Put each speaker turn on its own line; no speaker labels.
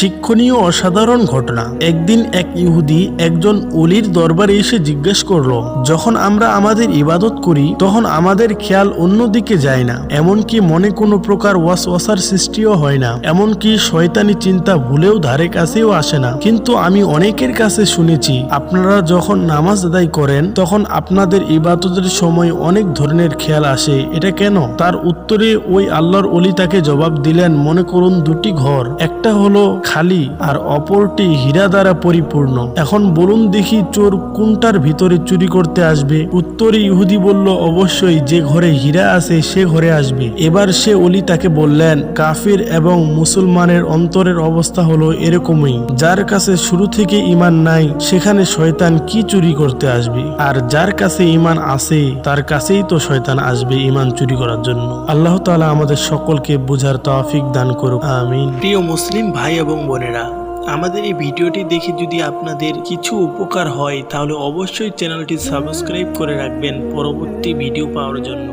শিক্ষণীয় অসাধারণ ঘটনা। একদিন এক ইহুদি একজন অলির দরবারে এসে জিজ্ঞেস করল, যখন আমরা আমাদের ইবাদত করি, তখন আমাদের খেয়াল অন্যদিকে যায় না। এমনকি মনে কোনো প্রকার ওয়াসওয়াসার সৃষ্টিও হয় না। এমনকি শয়তানি চিন্তা ভুলেও ধারে কাছেও আসে না। কিন্তু আমি অনেকের কাছে শুনেছি, আপনারা যখন নামাজ আদায় করেন, তখন আপনাদের ইবাদতের সময় অনেক ধরনের খেয়াল আসে। এটা কেন? তার উত্তরে ওই আল্লাহর অলি তাকে জবাব দিলেন, মনে করুন দুটি ঘর। একটা হলো খালি আর অপরটি হীরা দ্বারা পরিপূর্ণ। এখন বলুন দেখি চোর কোনটার ভিতরে চুরি করতে আসবে। উত্তরে ইহুদি বলল, অবশ্যই যে ঘরে হীরা আছে সে ঘরে আসবে। এবার সে অলি তাকে বললেন, কাফির এবং মুসলমানের অন্তরের অবস্থা হলো এরকমই। যার কাছে শুরু থেকে ইমান নাই, সেখানে শয়তান কি চুরি করতে আসবে? আর যার কাছে ইমান আছে, তার কাছেই তো শয়তান আসবে ইমান চুরি করার জন্য। আল্লাহ তাআলা আমাদের সকলকে বুঝার তৌফিক দান করুক। আমিন। প্রিয় মুসলিম ভাই এবং বোনেরা, আমাদের এই ভিডিওটি দেখে যদি আপনাদের কিছু উপকার হয়, তাহলে অবশ্যই চ্যানেলটি সাবস্ক্রাইব করে রাখবেন পরবর্তী ভিডিও পাওয়ার জন্য।